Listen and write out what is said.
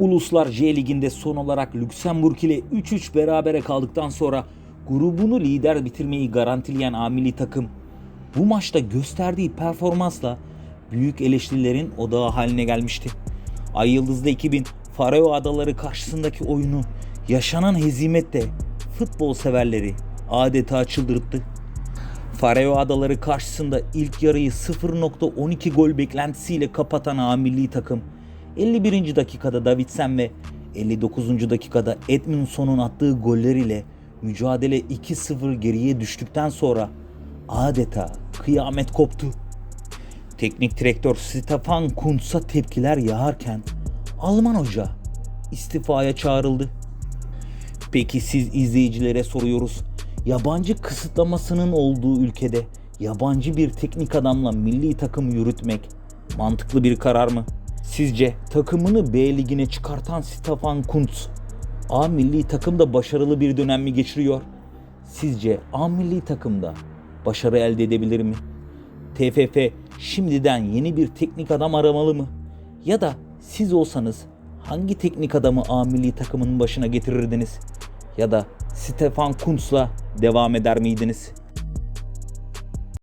Uluslar J Ligi'nde son olarak Lüksemburg ile 3-3 berabere kaldıktan sonra grubunu lider bitirmeyi garantileyen A milli takım bu maçta gösterdiği performansla büyük eleştirilerin odağı haline gelmişti. Ay Yıldızlı ekibin Faroe Adaları karşısındaki oyunu yaşanan hezimette futbol severleri adeta çıldırttı. Faroe Adaları karşısında ilk yarıyı 0.12 gol beklentisiyle kapatan A takım 51. dakikada Davidsen ve 59. dakikada Edmundson'un attığı goller ile mücadele 2-0 geriye düştükten sonra adeta kıyamet koptu. Teknik direktör Stefan Kuntz'a tepkiler yağarken Alman hoca istifaya çağrıldı. Peki siz izleyicilere soruyoruz. Yabancı kısıtlamasının olduğu ülkede yabancı bir teknik adamla milli takım yürütmek mantıklı bir karar mı? Sizce takımını B ligine çıkartan Stefan Kuntz A milli takımda başarılı bir dönem mi geçiriyor? Sizce A milli takımda başarı elde edebilir mi? TFF şimdiden yeni bir teknik adam aramalı mı? Ya da siz olsanız hangi teknik adamı A milli takımının başına getirirdiniz? Ya da Stefan Kuntz'la devam eder miydiniz?